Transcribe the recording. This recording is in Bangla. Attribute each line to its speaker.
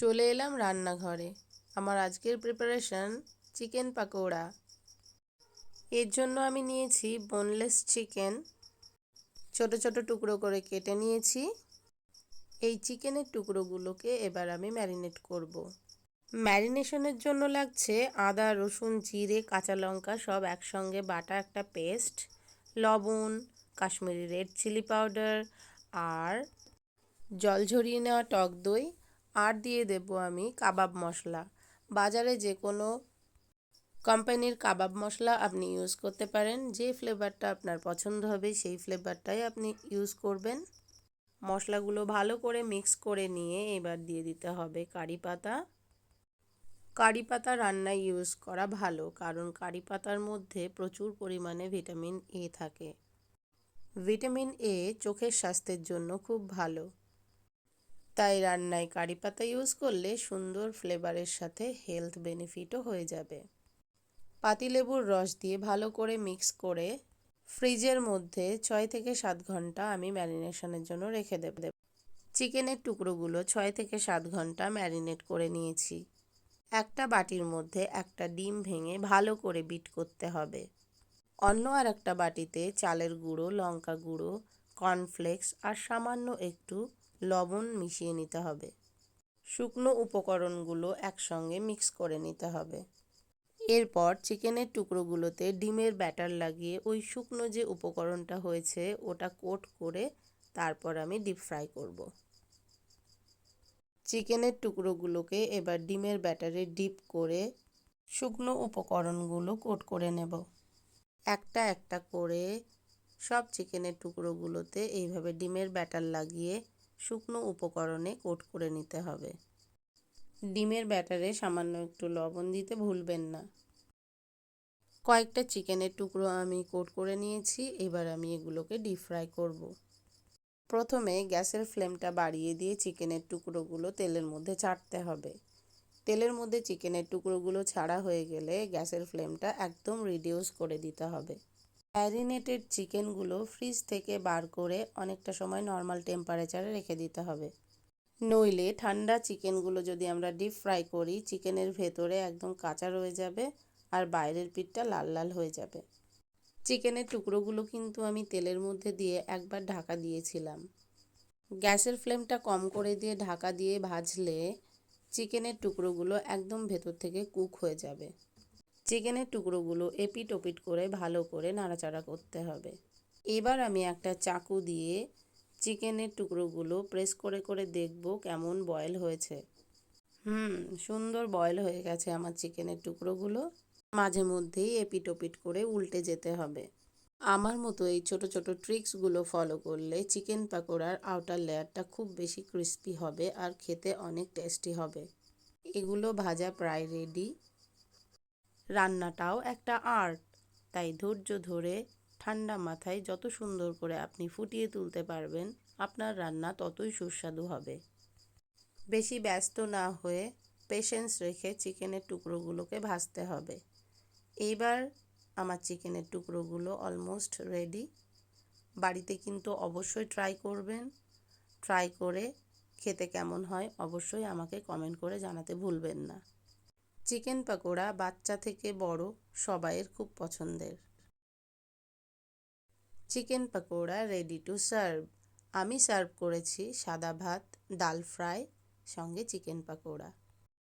Speaker 1: চলে এলাম রান্নাঘরে। আমার আজকের প্রিপারেশন চিকেন পাকোড়া। এর জন্য আমি নিয়েছি বোনলেস চিকেন ছোট ছোট টুকরো করে কেটে নিয়েছি। এই চিকেনের টুকরোগুলোকে এবার আমি ম্যারিনেট করব। ম্যারিনেশনের জন্য লাগছে আদা, রসুন, জিরে, কাঁচা লঙ্কা সব একসঙ্গে, বাটা একটা পেস্ট লবণ, কাশ্মীরি রেড চিলি পাউডার আর জল ঝরিয়ে নেওয়া টক দই। আর দিয়ে দেব আমি কাবাব মশলা। বাজারে যে কোনো কোম্পানির কাবাব মশলা আপনি ইউজ করতে পারেন। যে ফ্লেভারটা আপনার পছন্দ হবে, সেই ফ্লেভারটাই আপনি ইউজ করবেন। মশলাগুলো ভালো করে মিক্স করে নিয়ে এবার দিয়ে দিতে হবে কারি পাতা। কারি পাতা রান্নায় ইউজ করা ভালো, কারণ কারি পাতার মধ্যে প্রচুর পরিমাণে ভিটামিন এ থাকে। ভিটামিন এ চোখের স্বাস্থ্যের জন্য খুব ভালো। তাই রান্নায় কারি পাতা ইউজ করলে সুন্দর ফ্লেভারের সাথে হেলথ বেনিফিটও হয়ে যাবে। পাতিলেবুর রস দিয়ে ভালো করে মিক্স করে ফ্রিজের মধ্যে ছয় থেকে সাত ঘণ্টা আমি ম্যারিনেশনের জন্য রেখে দেব। চিকেনের টুকরোগুলো ছয় থেকে সাত ঘণ্টা ম্যারিনেট করে নিয়েছি। একটা বাটির মধ্যে একটা ডিম ভেঙে ভালো করে বিট করতে হবে। অন্য আর একটা বাটিতে চালের গুঁড়ো, লঙ্কা গুঁড়ো কর্নফ্লেক্স আর সামান্য একটু লবণ মিশিয়ে নিতে হবে। শুকনো উপকরণগুলো একসঙ্গে মিক্স করে নিতে হবে। এরপর চিকেনের টুকরোগুলোতে ডিমের ব্যাটার লাগিয়ে ওই শুকনো যে উপকরণটা হয়েছে, ওটা কোট করে তারপর আমি ডিপ ফ্রাই করব। চিকেনের টুকরোগুলোকে এবার ডিমের ব্যাটারে ডিপ করে শুকনো উপকরণগুলো কোট করে নেব। একটা একটা করে সব চিকেনের টুকরোগুলোতে এইভাবে ডিমের ব্যাটার লাগিয়ে শুকনো উপকরণে কোট করে নিতে হবে। ডিমের ব্যাটারে সামান্য একটু লবণ দিতে ভুলবেন না। কয়েকটা চিকেনের টুকরো আমি কোট করে নিয়েছি, এবার আমি এগুলোকে ডিপ ফ্রাই করব। প্রথমে গ্যাসের ফ্লেমটা বাড়িয়ে দিয়ে চিকেনের টুকরোগুলো তেলের মধ্যে ছাড়তে হবে। তেলের মধ্যে চিকেনের টুকরোগুলো ছাড়া হয়ে গেলে গ্যাসের ফ্লেমটা একদম রিডিউস করে দিতে হবে। ম্যারিনেটেড চিকেনগুলো ফ্রিজ থেকে বার করে অনেকটা সময় নর্মাল টেম্পারেচারে রেখে দিতে হবে। নইলে ঠান্ডা চিকেনগুলো যদি আমরা ডিপ ফ্রাই করি, চিকেনের ভেতরে একদম কাঁচা রয়ে যাবে আর বাইরের পিঠটা লাল লাল হয়ে যাবে। চিকেনের টুকরোগুলো কিন্তু আমি তেলের মধ্যে দিয়ে একবার ঢাকা দিয়েছিলাম। গ্যাসের ফ্লেমটা কম করে দিয়ে ঢাকা দিয়ে ভাজলে চিকেনের টুকরোগুলো একদম ভেতর থেকে কুক হয়ে যাবে। চিকেনের টুকরোগুলো এপিট ওপিট করে ভালো করে নাড়াচাড়া করতে হবে। এবার আমি একটা চাকু দিয়ে চিকেনের টুকরোগুলো প্রেস করে করে দেখব কেমন বয়েল হয়েছে। হুম, সুন্দর বয়েল হয়ে গেছে আমার চিকেনের টুকরোগুলো। মাঝে মধ্যেই এপিট ওপিট করে উল্টে যেতে হবে। আমার মতো এই ছোট ছোট ট্রিক্সগুলো ফলো করলে চিকেন পাকোড়ার আউটার লেয়ারটা খুব বেশি ক্রিস্পি হবে আর খেতে অনেক টেস্টি হবে। এগুলো ভাজা প্রায় রেডি। রান্নাটাও একটা আর্ট। তাই ধৈর্য ধরে ঠান্ডা মাথায় যত সুন্দর করে আপনি ফুটিয়ে তুলতে পারবেন, আপনার রান্না ততই সুস্বাদু হবে। বেশি ব্যস্ত না হয়ে পেশেন্স রেখে চিকেনের টুকরোগুলোকে ভাজতে হবে। এইবার আমার চিকেনের টুকরোগুলো অলমোস্ট রেডি বাড়িতে কিন্তু অবশ্যই ট্রাই করবেন। ট্রাই করে খেতে কেমন হয় অবশ্যই আমাকে কমেন্ট করে জানাতে ভুলবেন না। চিকেন পাকোড়া বাচ্চা থেকে বড় সবাইয়ের খুব পছন্দের। Chicken pakora ready to serve আমি সার্ভ করেছি সাদা ভাত, ডাল ফ্রাই, সঙ্গে চিকেন পাকোড়া।